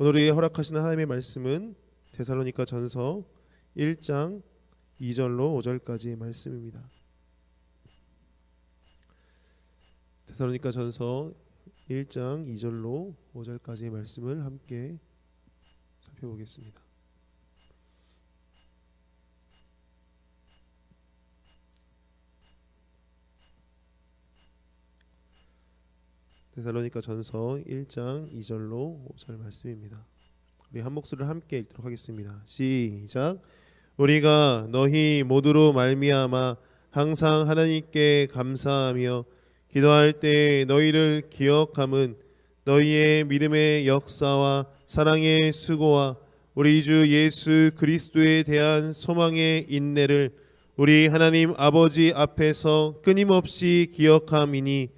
오늘 우리에게 허락하시는 하나님의 말씀은 데살로니가 전서 1장 2절로 5절까지의 말씀입니다. 데살로니가 전서 1장 2절로 5절까지의 말씀을 함께 살펴보겠습니다. 데살로니가 전서 1장 2절로 5절 말씀입니다. 우리 한 목소리를 함께 읽도록 하겠습니다. 시작. 우리가 너희 모두로 말미암아 항상 하나님께 감사하며 기도할 때 너희를 기억함은 너희의 믿음의 역사와 사랑의 수고와 우리 주 예수 그리스도에 대한 소망의 인내를 우리 하나님 아버지 앞에서 끊임없이 기억함이니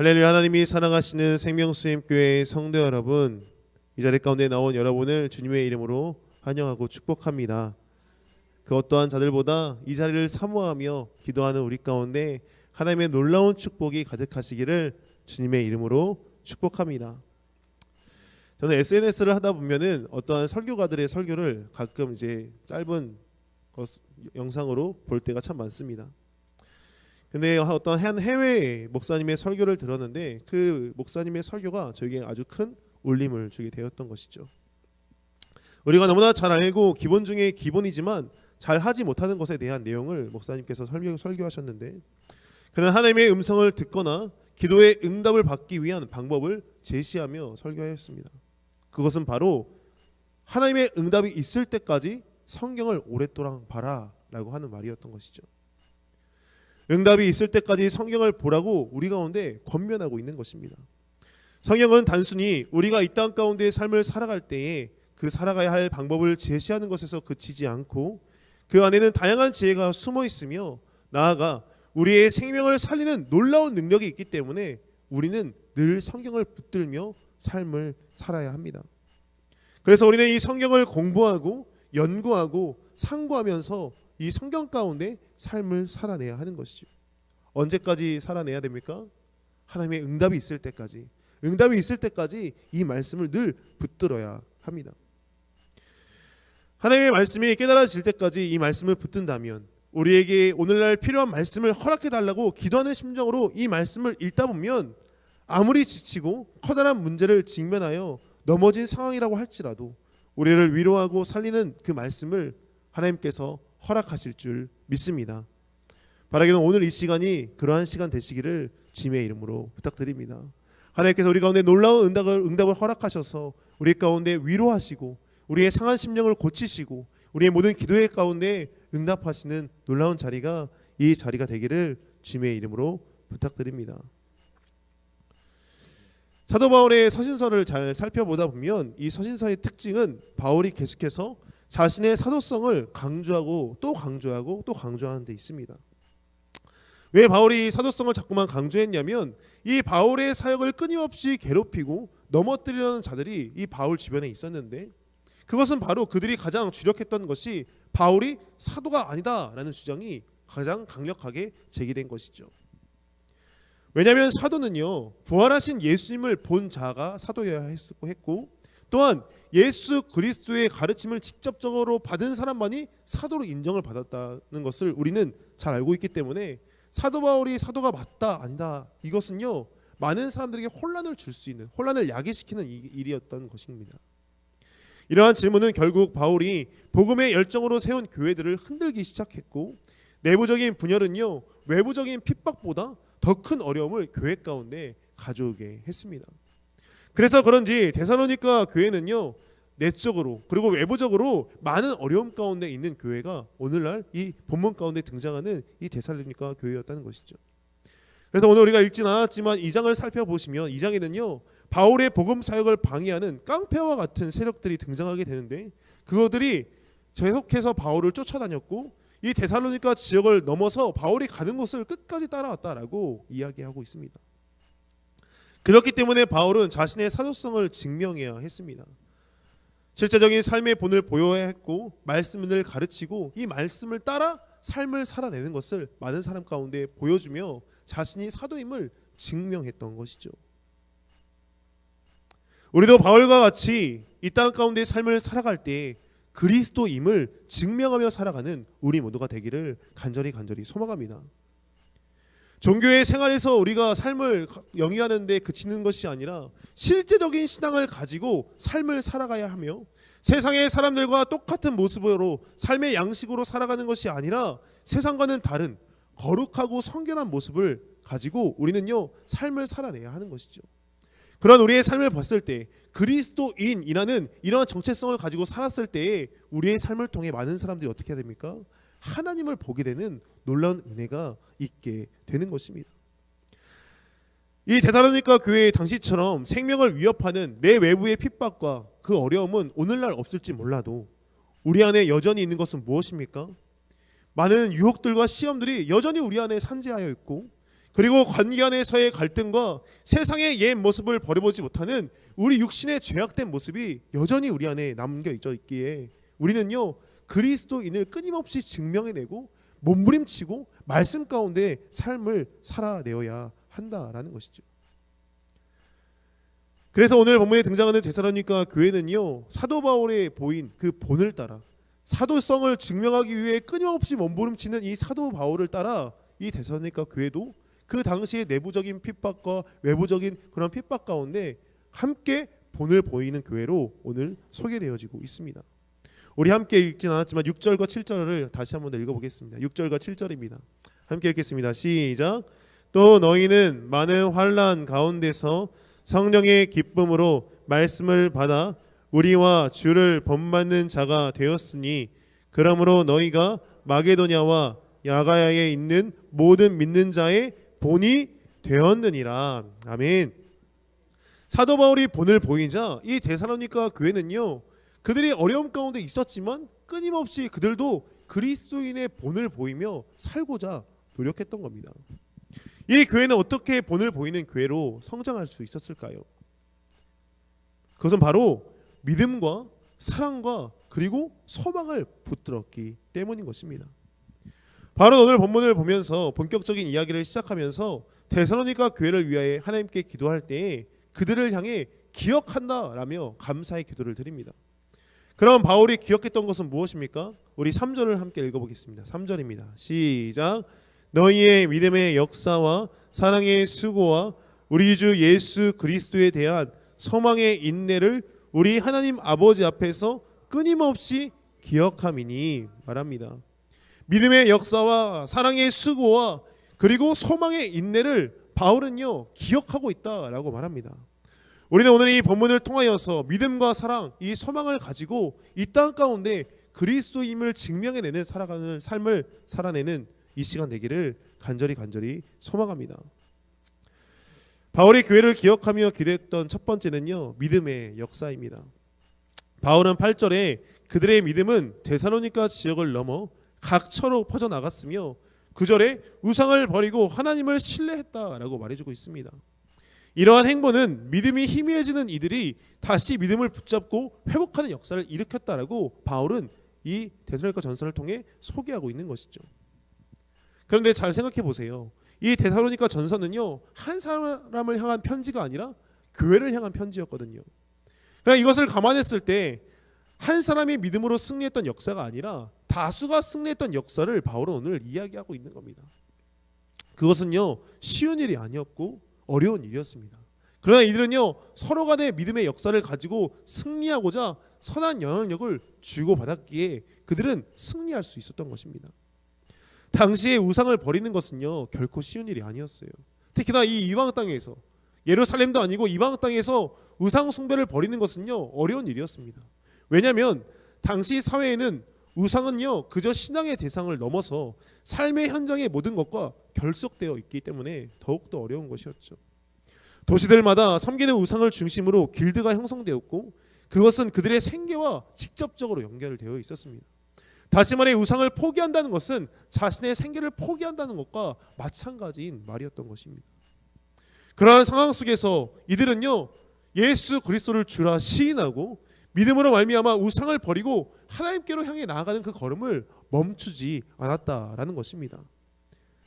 할렐루야 하나님이 사랑하시는 생명수임교회 성도 여러분 이 자리 가운데 나온 여러분을 주님의 이름으로 환영하고 축복합니다. 그 어떠한 자들보다 이 자리를 사모하며 기도하는 우리 가운데 하나님의 놀라운 축복이 가득하시기를 주님의 이름으로 축복합니다. 저는 SNS를 하다 보면은 어떠한 설교가들의 설교를 가끔 이제 짧은 것, 영상으로 볼 때가 참 많습니다. 근데 어떤 한 해외 목사님의 설교를 들었는데 그 목사님의 설교가 저에게 아주 큰 울림을 주게 되었던 것이죠. 우리가 너무나 잘 알고 기본 중에 기본이지만 잘 하지 못하는 것에 대한 내용을 목사님께서 설교, 설교하셨는데 그는 하나님의 음성을 듣거나 기도의 응답을 받기 위한 방법을 제시하며 설교하였습니다. 그것은 바로 하나님의 응답이 있을 때까지 성경을 오랫동안 봐라라고 하는 말이었던 것이죠. 응답이 있을 때까지 성경을 보라고 우리 가운데 권면하고 있는 것입니다. 성경은 단순히 우리가 이 땅 가운데의 삶을 살아갈 때에 그 살아가야 할 방법을 제시하는 것에서 그치지 않고 그 안에는 다양한 지혜가 숨어 있으며 나아가 우리의 생명을 살리는 놀라운 능력이 있기 때문에 우리는 늘 성경을 붙들며 삶을 살아야 합니다. 그래서 우리는 이 성경을 공부하고 연구하고 상고하면서 이 성경 가운데 삶을 살아내야 하는 것이죠. 언제까지 살아내야 됩니까? 하나님의 응답이 있을 때까지. 응답이 있을 때까지 이 말씀을 늘 붙들어야 합니다. 하나님의 말씀이 깨달아질 때까지 이 말씀을 붙든다면 우리에게 오늘날 필요한 말씀을 허락해 달라고 기도하는 심정으로 이 말씀을 읽다 보면 아무리 지치고 커다란 문제를 직면하여 넘어진 상황이라고 할지라도 우리를 위로하고 살리는 그 말씀을 하나님께서 허락하실 줄 믿습니다. 바라기는 오늘 이 시간이 그러한 시간 되시기를 주님의 이름으로 부탁드립니다. 하나님께서 우리 가운데 놀라운 응답을, 응답을 허락하셔서 우리 가운데 위로하시고 우리의 상한 심령을 고치시고 우리의 모든 기도의 가운데 응답하시는 놀라운 자리가 이 자리가 되기를 주님의 이름으로 부탁드립니다. 사도 바울의 서신서를 잘 살펴보다 보면 이 서신서의 특징은 바울이 계속해서 자신의 사도성을 강조하고 또 강조하고 또 강조하는 데 있습니다. 왜 바울이 사도성을 자꾸만 강조했냐면 이 바울의 사역을 끊임없이 괴롭히고 넘어뜨리려는 자들이 이 바울 주변에 있었는데 그것은 바로 그들이 가장 주력했던 것이 바울이 사도가 아니다라는 주장이 가장 강력하게 제기된 것이죠. 왜냐하면 사도는요 부활하신 예수님을 본 자가 사도여야 했고 또한 예수 그리스도의 가르침을 직접적으로 받은 사람만이 사도로 인정을 받았다는 것을 우리는 잘 알고 있기 때문에 사도 바울이 사도가 맞다 아니다 이것은요 많은 사람들에게 혼란을 줄 수 있는 혼란을 야기시키는 일이었던 것입니다. 이러한 질문은 결국 바울이 복음의 열정으로 세운 교회들을 흔들기 시작했고 내부적인 분열은요 외부적인 핍박보다 더 큰 어려움을 교회 가운데 가져오게 했습니다. 그래서 그런지 데살로니가 교회는요 내적으로 그리고 외부적으로 많은 어려움 가운데 있는 교회가 오늘날 이 본문 가운데 등장하는 이 데살로니가 교회였다는 것이죠. 그래서 오늘 우리가 읽진 않았지만 이 장을 살펴보시면 이 장에는요 바울의 복음 사역을 방해하는 깡패와 같은 세력들이 등장하게 되는데 그것들이 계속해서 바울을 쫓아다녔고 이 데살로니가 지역을 넘어서 바울이 가는 곳을 끝까지 따라왔다라고 이야기하고 있습니다. 그렇기 때문에 바울은 자신의 사도성을 증명해야 했습니다. 실제적인 삶의 본을 보여야 했고 말씀을 가르치고 이 말씀을 따라 삶을 살아내는 것을 많은 사람 가운데 보여주며 자신이 사도임을 증명했던 것이죠. 우리도 바울과 같이 이 땅 가운데 삶을 살아갈 때 그리스도임을 증명하며 살아가는 우리 모두가 되기를 간절히 간절히 소망합니다. 종교의 생활에서 우리가 삶을 영위하는 데 그치는 것이 아니라 실제적인 신앙을 가지고 삶을 살아가야 하며 세상의 사람들과 똑같은 모습으로 삶의 양식으로 살아가는 것이 아니라 세상과는 다른 거룩하고 성결한 모습을 가지고 우리는요 삶을 살아내야 하는 것이죠. 그런 우리의 삶을 봤을 때 그리스도인이라는 이러한 정체성을 가지고 살았을 때에 우리의 삶을 통해 많은 사람들이 어떻게 해야 됩니까? 하나님을 보게 되는 놀라운 은혜가 있게 되는 것입니다. 이 데살로니가 교회 당시처럼 생명을 위협하는 내 외부의 핍박과 그 어려움은 오늘날 없을지 몰라도 우리 안에 여전히 있는 것은 무엇입니까? 많은 유혹들과 시험들이 여전히 우리 안에 산재하여 있고 그리고 관계 안에서의 갈등과 세상의 옛 모습을 버려보지 못하는 우리 육신의 죄악된 모습이 여전히 우리 안에 남겨 있기에 우리는요 그리스도인을 끊임없이 증명해내고 몸부림치고 말씀 가운데 삶을 살아내어야 한다라는 것이죠. 그래서 오늘 본문에 등장하는 제사라니까 교회는요 사도 바울의 보인 그 본을 따라 사도성을 증명하기 위해 끊임없이 몸부림치는 이 사도 바울을 따라 이 데살로니가 교회도 그 당시의 내부적인 핍박과 외부적인 그런 핍박 가운데 함께 본을 보이는 교회로 오늘 소개되어지고 있습니다. 우리 함께 읽진 않았지만 6절과 7절을 다시 한번 더 읽어보겠습니다. 6절과 7절입니다. 함께 읽겠습니다. 시작. 또 너희는 많은 환란 가운데서 성령의 기쁨으로 말씀을 받아 우리와 주를 본받는 자가 되었으니 그러므로 너희가 마게도냐와 야가야에 있는 모든 믿는 자의 본이 되었느니라. 아멘. 사도 바울이 본을 보이자 이 데살로니가 교회는요. 그들이 어려움 가운데 있었지만 끊임없이 그들도 그리스도인의 본을 보이며 살고자 노력했던 겁니다. 이 교회는 어떻게 본을 보이는 교회로 성장할 수 있었을까요? 그것은 바로 믿음과 사랑과 그리고 소망을 붙들었기 때문인 것입니다. 바로 오늘 본문을 보면서 본격적인 이야기를 시작하면서 데살로니가 교회를 위하여 하나님께 기도할 때 그들을 향해 기억한다라며 감사의 기도를 드립니다. 그럼 바울이 기억했던 것은 무엇입니까? 우리 3절을 함께 읽어보겠습니다. 3절입니다. 시작. 너희의 믿음의 역사와 사랑의 수고와 우리 주 예수 그리스도에 대한 소망의 인내를 우리 하나님 아버지 앞에서 끊임없이 기억함이니 말합니다. 믿음의 역사와 사랑의 수고와 그리고 소망의 인내를 바울은요 기억하고 있다라고 말합니다. 우리는 오늘 이 본문을 통하여서 믿음과 사랑, 이 소망을 가지고 이 땅 가운데 그리스도임을 증명해내는 살아가는 삶을 살아내는 이 시간 되기를 간절히 간절히 소망합니다. 바울이 교회를 기억하며 기도했던 첫 번째는요 믿음의 역사입니다. 바울은 8절에 그들의 믿음은 데살로니가 지역을 넘어 각처로 퍼져 나갔으며 9절에 우상을 버리고 하나님을 신뢰했다라고 말해주고 있습니다. 이러한 행보는 믿음이 희미해지는 이들이 다시 믿음을 붙잡고 회복하는 역사를 일으켰다라고 바울은 이 데살로니가 전설을 통해 소개하고 있는 것이죠. 그런데 잘 생각해 보세요. 이 데살로니가 전서는요 한 사람을 향한 편지가 아니라 교회를 향한 편지였거든요. 그냥 이것을 감안했을 때 한 사람이 믿음으로 승리했던 역사가 아니라 다수가 승리했던 역사를 바울은 오늘 이야기하고 있는 겁니다. 그것은요 쉬운 일이 아니었고 어려운 일이었습니다. 그러나 이들은요 서로 간의 믿음의 역사를 가지고 승리하고자 선한 영향력을 주고 받았기에 그들은 승리할 수 있었던 것입니다. 당시에 우상을 버리는 것은요 결코 쉬운 일이 아니었어요. 특히나 이 이방 땅에서 예루살렘도 아니고 이방 땅에서 우상 숭배를 버리는 것은요 어려운 일이었습니다. 왜냐하면 당시 사회에는 우상은요 그저 신앙의 대상을 넘어서 삶의 현장의 모든 것과 결속되어 있기 때문에 더욱 더 어려운 것이었죠. 도시들마다 섬기는 우상을 중심으로 길드가 형성되었고 그것은 그들의 생계와 직접적으로 연결되어 있었습니다. 다시 말해 우상을 포기한다는 것은 자신의 생계를 포기한다는 것과 마찬가지인 말이었던 것입니다. 그러한 상황 속에서 이들은요 예수 그리스도를 주라 시인하고 믿음으로 말미암아 우상을 버리고 하나님께로 향해 나아가는 그 걸음을 멈추지 않았다라는 것입니다.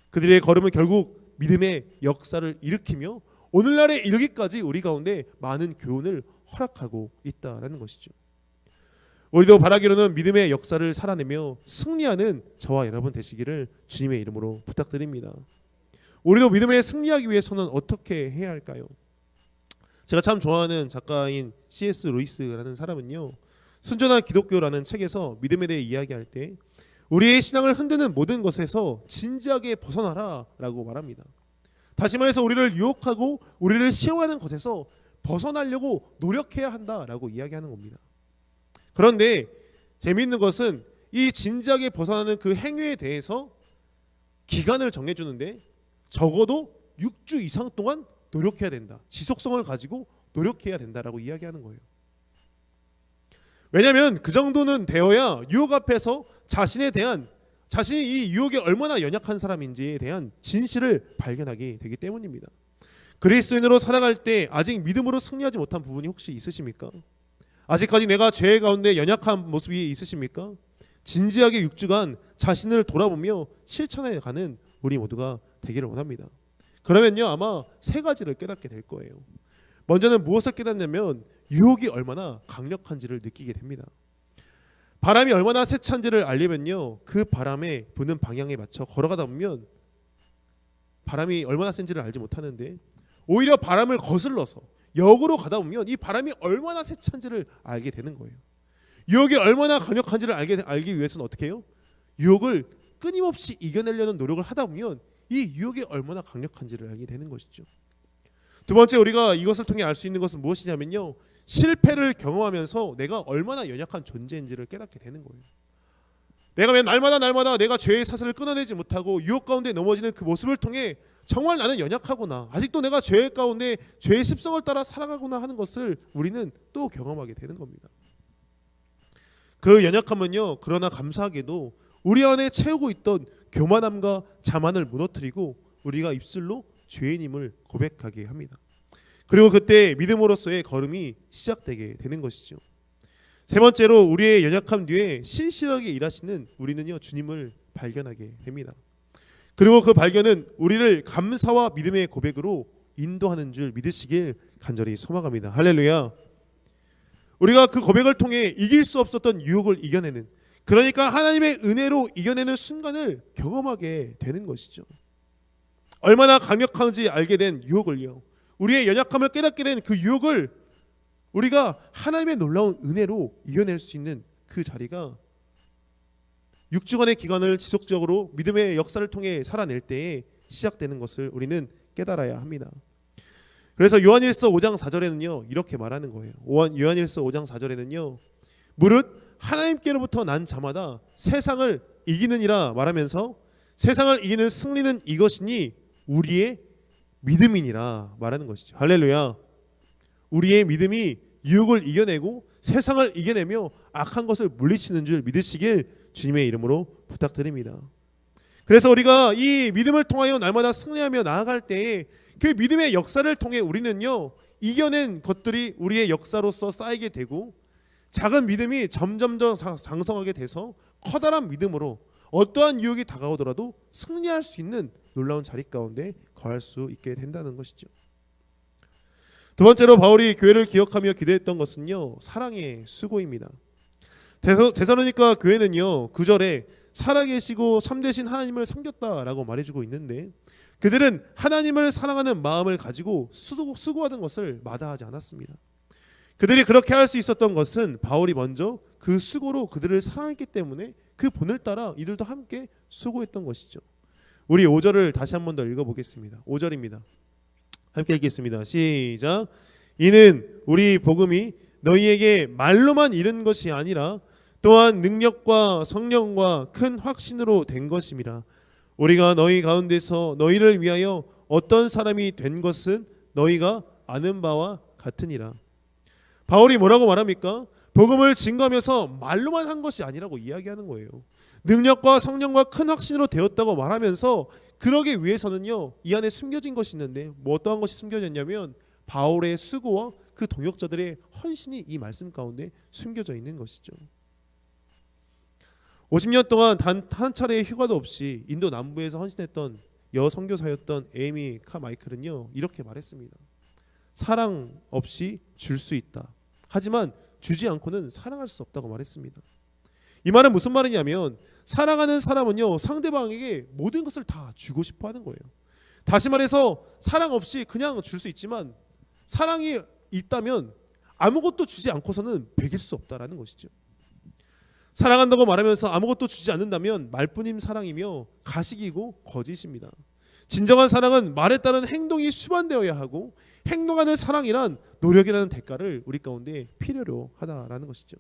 그들의 걸음은 결국 믿음의 역사를 일으키며 오늘날에 이르기까지 우리 가운데 많은 교훈을 허락하고 있다라는 것이죠. 우리도 바라기로는 믿음의 역사를 살아내며 승리하는 저와 여러분 되시기를 주님의 이름으로 부탁드립니다. 우리도 믿음에 승리하기 위해서는 어떻게 해야 할까요? 제가 참 좋아하는 작가인 C.S. 루이스라는 사람은요. 순전한 기독교라는 책에서 믿음에 대해 이야기할 때 우리의 신앙을 흔드는 모든 것에서 진지하게 벗어나라라고 말합니다. 다시 말해서 우리를 유혹하고 우리를 시험하는 것에서 벗어나려고 노력해야 한다라고 이야기하는 겁니다. 그런데 재미있는 것은 이 진지하게 벗어나는 그 행위에 대해서 기간을 정해주는데 적어도 6주 이상 동안 노력해야 된다. 지속성을 가지고 노력해야 된다라고 이야기하는 거예요. 왜냐하면 그 정도는 되어야 유혹 앞에서 자신에 대한 자신이 이 유혹에 얼마나 연약한 사람인지에 대한 진실을 발견하게 되기 때문입니다. 그리스도인으로 살아갈 때 아직 믿음으로 승리하지 못한 부분이 혹시 있으십니까? 아직까지 내가 죄 가운데 연약한 모습이 있으십니까? 진지하게 6주간 자신을 돌아보며 실천해 가는 우리 모두가 되기를 원합니다. 그러면요 아마 세 가지를 깨닫게 될 거예요. 먼저는 무엇을 깨닫냐면 유혹이 얼마나 강력한지를 느끼게 됩니다. 바람이 얼마나 세찬지를 알려면요 그 바람에 부는 방향에 맞춰 걸어가다 보면 바람이 얼마나 센지를 알지 못하는데 오히려 바람을 거슬러서 역으로 가다 보면 이 바람이 얼마나 세찬지를 알게 되는 거예요. 유혹이 얼마나 강력한지를 알게 알기 위해서는 어떻게 해요? 유혹을 끊임없이 이겨내려는 노력을 하다 보면 이 유혹이 얼마나 강력한지를 알게 되는 것이죠. 두 번째 우리가 이것을 통해 알 수 있는 것은 무엇이냐면요. 실패를 경험하면서 내가 얼마나 연약한 존재인지를 깨닫게 되는 거예요. 내가 왜 날마다 날마다 내가 죄의 사슬을 끊어내지 못하고 유혹 가운데 넘어지는 그 모습을 통해 정말 나는 연약하구나. 아직도 내가 죄 가운데 죄의 습성을 따라 살아가구나 하는 것을 우리는 또 경험하게 되는 겁니다. 그 연약함은요. 그러나 감사하게도 우리 안에 채우고 있던 교만함과 자만을 무너뜨리고 우리가 입술로 죄인임을 고백하게 합니다. 그리고 그때 믿음으로서의 걸음이 시작되게 되는 것이죠. 세 번째로 우리의 연약함 뒤에 신실하게 일하시는 우리는요 주님을 발견하게 됩니다. 그리고 그 발견은 우리를 감사와 믿음의 고백으로 인도하는 줄 믿으시길 간절히 소망합니다. 할렐루야. 우리가 그 고백을 통해 이길 수 없었던 유혹을 이겨내는 그러니까 하나님의 은혜로 이겨내는 순간을 경험하게 되는 것이죠. 얼마나 강력한지 알게 된 유혹을요. 우리의 연약함을 깨닫게 된 그 유혹을 우리가 하나님의 놀라운 은혜로 이겨낼 수 있는 그 자리가 6주간의 기간을 지속적으로 믿음의 역사를 통해 살아낼 때에 시작되는 것을 우리는 깨달아야 합니다. 그래서 요한일서 5장 4절에는요 이렇게 말하는 거예요. 요한일서 5장 4절에는요 무릇 하나님께로부터 난 자마다 세상을 이기느니라 말하면서 세상을 이기는 승리는 이것이니 우리의 믿음이니라 말하는 것이죠. 할렐루야. 우리의 믿음이 유혹을 이겨내고 세상을 이겨내며 악한 것을 물리치는 줄 믿으시길 주님의 이름으로 부탁드립니다. 그래서 우리가 이 믿음을 통하여 날마다 승리하며 나아갈 때에 그 믿음의 역사를 통해 우리는요 이겨낸 것들이 우리의 역사로서 쌓이게 되고 작은 믿음이 점점 더 장성하게 돼서 커다란 믿음으로 어떠한 유혹이 다가오더라도 승리할 수 있는 놀라운 자리 가운데 거할 수 있게 된다는 것이죠. 두 번째로 바울이 교회를 기억하며 기대했던 것은요 사랑의 수고입니다. 데살로니가 교회는요 구절에 살아계시고 참되신 하나님을 섬겼다라고 말해주고 있는데 그들은 하나님을 사랑하는 마음을 가지고 수고, 수고하는 것을 마다하지 않았습니다. 그들이 그렇게 할 수 있었던 것은 바울이 먼저 그 수고로 그들을 사랑했기 때문에 그 본을 따라 이들도 함께 수고했던 것이죠. 우리 5절을 다시 한 번 더 읽어보겠습니다. 5절입니다. 함께 읽겠습니다. 시작. 이는 우리 복음이 너희에게 말로만 이른 것이 아니라 또한 능력과 성령과 큰 확신으로 된 것임이라. 우리가 너희 가운데서 너희를 위하여 어떤 사람이 된 것은 너희가 아는 바와 같으니라. 바울이 뭐라고 말합니까? 복음을 증거하면서 말로만 한 것이 아니라고 이야기하는 거예요. 능력과 성령과 큰 확신으로 되었다고 말하면서 그러기 위해서는요 이 안에 숨겨진 것이 있는데 뭐 어떠한 것이 숨겨졌냐면 바울의 수고와 그 동역자들의 헌신이 이 말씀 가운데 숨겨져 있는 것이죠. 50년 동안 단 한 차례의 휴가도 없이 인도 남부에서 헌신했던 여 선교사였던 에이미 카마이클은요 이렇게 말했습니다. 사랑 없이 줄 수 있다. 하지만 주지 않고는 사랑할 수 없다고 말했습니다. 이 말은 무슨 말이냐면 사랑하는 사람은요 상대방에게 모든 것을 다 주고 싶어 하는 거예요. 다시 말해서 사랑 없이 그냥 줄 수 있지만 사랑이 있다면 아무것도 주지 않고서는 베길 수 없다라는 것이죠. 사랑한다고 말하면서 아무것도 주지 않는다면 말뿐임 사랑이며 가식이고 거짓입니다. 진정한 사랑은 말에 따른 행동이 수반되어야 하고 행동하는 사랑이란 노력이라는 대가를 우리 가운데 필요로 하다라는 것이죠.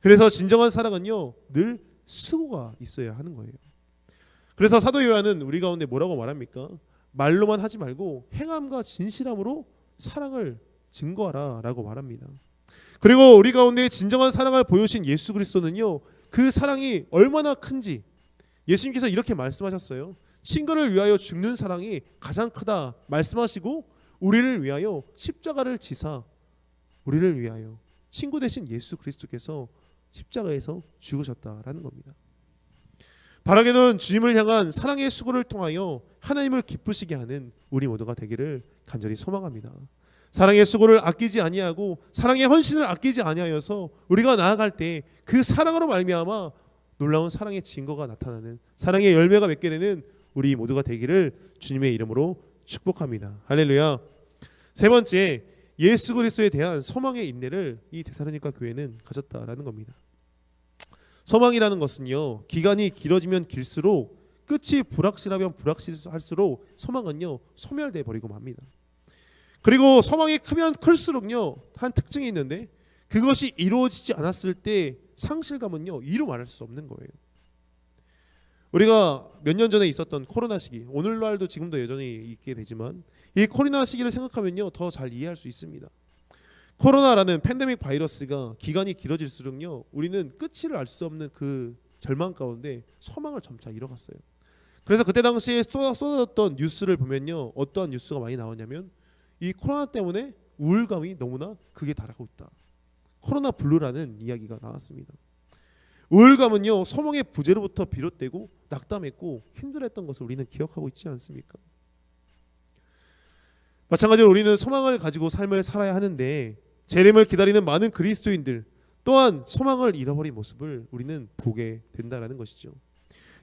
그래서 진정한 사랑은요 늘 수고가 있어야 하는 거예요. 그래서 사도 요한은 우리 가운데 뭐라고 말합니까? 말로만 하지 말고 행함과 진실함으로 사랑을 증거하라라고 말합니다. 그리고 우리 가운데 진정한 사랑을 보여주신 예수 그리스도는요 그 사랑이 얼마나 큰지 예수님께서 이렇게 말씀하셨어요. 친구를 위하여 죽는 사랑이 가장 크다 말씀하시고 우리를 위하여 십자가를 지사 우리를 위하여 친구 대신 예수 그리스도께서 십자가에서 죽으셨다라는 겁니다. 바라게는 주님을 향한 사랑의 수고를 통하여 하나님을 기쁘시게 하는 우리 모두가 되기를 간절히 소망합니다. 사랑의 수고를 아끼지 아니하고 사랑의 헌신을 아끼지 아니하여서 우리가 나아갈 때 그 사랑으로 말미암아 놀라운 사랑의 증거가 나타나는 사랑의 열매가 맺게 되는 우리 모두가 되기를 주님의 이름으로 축복합니다. 할렐루야. 세 번째 예수 그리스도에 대한 소망의 인내를 이 데살로니가 교회는 가졌다라는 겁니다. 소망이라는 것은요 기간이 길어지면 길수록 끝이 불확실하면 불확실할수록 소망은요 소멸돼 버리고 맙니다. 그리고 소망이 크면 클수록요 한 특징이 있는데 그것이 이루어지지 않았을 때 상실감은요 이루 말할 수 없는 거예요. 우리가 몇 년 전에 있었던 코로나 시기 오늘날도 지금도 여전히 있게 되지만 이 코로나 시기를 생각하면요 더 잘 이해할 수 있습니다. 코로나라는 팬데믹 바이러스가 기간이 길어질수록요 우리는 끝을 알 수 없는 그 절망 가운데 소망을 점차 잃어갔어요. 그래서 그때 당시에 쏟아- 쏟아졌던 뉴스를 보면요 어떠한 뉴스가 많이 나왔냐면 이 코로나 때문에 우울감이 너무나 극에 달하고 있다. 코로나 블루라는 이야기가 나왔습니다. 우울감은요 소망의 부재로부터 비롯되고 낙담했고 힘들었던 것을 우리는 기억하고 있지 않습니까? 마찬가지로 우리는 소망을 가지고 삶을 살아야 하는데 재림을 기다리는 많은 그리스도인들 또한 소망을 잃어버린 모습을 우리는 보게 된다라는 것이죠.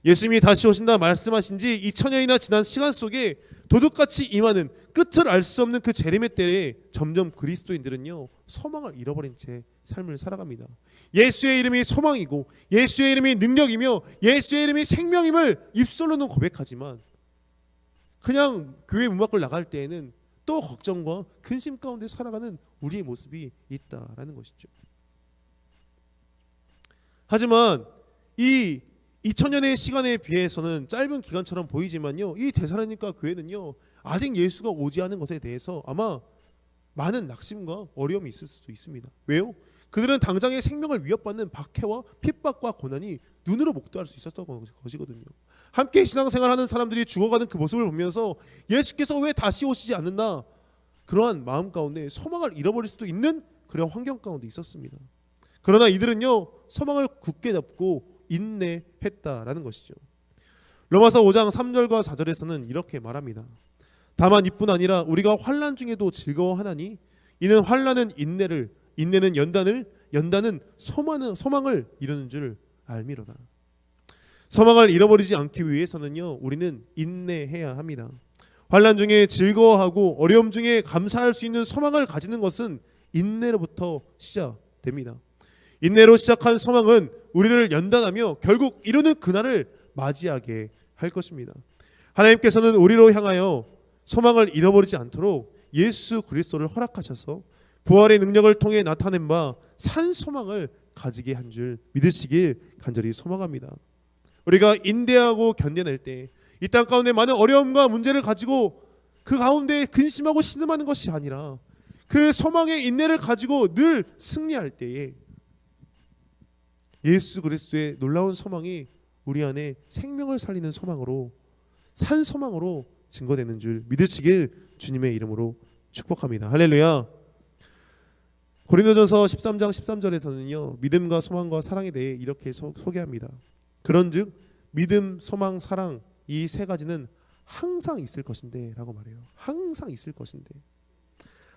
예수님이 다시 오신다 말씀하신 지 2000년이나 지난 시간 속에 도둑같이 임하는 끝을 알 수 없는 그 재림의 때에 점점 그리스도인들은요 소망을 잃어버린 채 삶을 살아갑니다. 예수의 이름이 소망이고 예수의 이름이 능력이며 예수의 이름이 생명임을 입술로는 고백하지만 그냥 교회 문 밖을 나갈 때에는 또 걱정과 근심 가운데 살아가는 우리의 모습이 있다라는 것이죠. 하지만 이 2000년의 시간에 비해서는 짧은 기간처럼 보이지만요. 이 대사라니까 교회는요. 아직 예수가 오지 않은 것에 대해서 아마 많은 낙심과 어려움이 있을 수도 있습니다. 왜요? 그들은 당장의 생명을 위협받는 박해와 핍박과 고난이 눈으로 목도할 수 있었던 것이거든요. 함께 신앙생활하는 사람들이 죽어가는 그 모습을 보면서 예수께서 왜 다시 오시지 않는다 그러한 마음 가운데 소망을 잃어버릴 수도 있는 그런 환경 가운데 있었습니다. 그러나 이들은요 소망을 굳게 잡고 인내했다라는 것이죠. 로마서 5장 3절과 4절에서는 이렇게 말합니다. 다만 이뿐 아니라 우리가 환난 중에도 즐거워하나니 이는 환난은 인내를 인내는 연단을 연단은 소망을 소망을 이루는 줄 알미로다. 소망을 잃어버리지 않기 위해서는요 우리는 인내해야 합니다. 환난 중에 즐거워하고 어려움 중에 감사할 수 있는 소망을 가지는 것은 인내로부터 시작됩니다. 인내로 시작한 소망은 우리를 연단하며 결국 이루는 그날을 맞이하게 할 것입니다. 하나님께서는 우리로 향하여 소망을 잃어버리지 않도록 예수 그리스도를 허락하셔서 부활의 능력을 통해 나타낸 바 산 소망을 가지게 한 줄 믿으시길 간절히 소망합니다. 우리가 인대하고 견뎌낼 때 이 땅 가운데 많은 어려움과 문제를 가지고 그 가운데 근심하고 신음하는 것이 아니라 그 소망의 인내를 가지고 늘 승리할 때에 예수 그리스도의 놀라운 소망이 우리 안에 생명을 살리는 소망으로 산 소망으로 증거되는 줄 믿으시길 주님의 이름으로 축복합니다. 할렐루야. 고린도전서 13장 13절에서는요. 믿음과 소망과 사랑에 대해 이렇게 소, 소개합니다. 그런즉 믿음, 소망, 사랑 이 세 가지는 항상 있을 것인데라고 말해요. 항상 있을 것인데.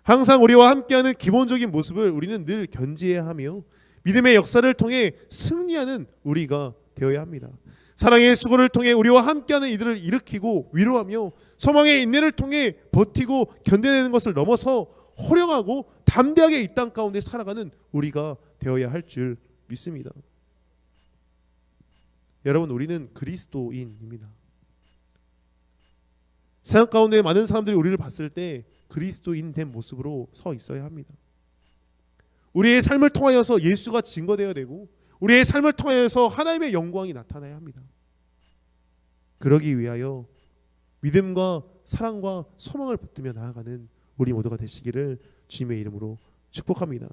항상 우리와 함께하는 기본적인 모습을 우리는 늘 견지해야 하며 믿음의 역사를 통해 승리하는 우리가 되어야 합니다. 사랑의 수고를 통해 우리와 함께하는 이들을 일으키고 위로하며 소망의 인내를 통해 버티고 견뎌내는 것을 넘어서 호령하고 담대하게 이 땅 가운데 살아가는 우리가 되어야 할 줄 믿습니다. 여러분 우리는 그리스도인입니다. 세상 가운데 많은 사람들이 우리를 봤을 때 그리스도인 된 모습으로 서 있어야 합니다. 우리의 삶을 통하여서 예수가 증거되어야 되고 우리의 삶을 통하여서 하나님의 영광이 나타나야 합니다. 그러기 위하여 믿음과 사랑과 소망을 붙들며 나아가는 우리 모두가 되시기를 주님의 이름으로 축복합니다.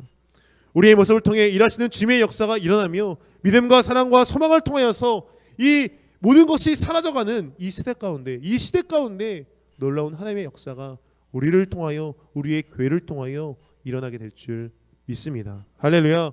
우리의 모습을 통해 일하시는 주님의 역사가 일어나며 믿음과 사랑과 소망을 통하여서 이 모든 것이 사라져가는 이 시대 가운데 이 시대 가운데 놀라운 하나님의 역사가 우리를 통하여 우리의 교회를 통하여 일어나게 될줄 믿습니다. 할렐루야.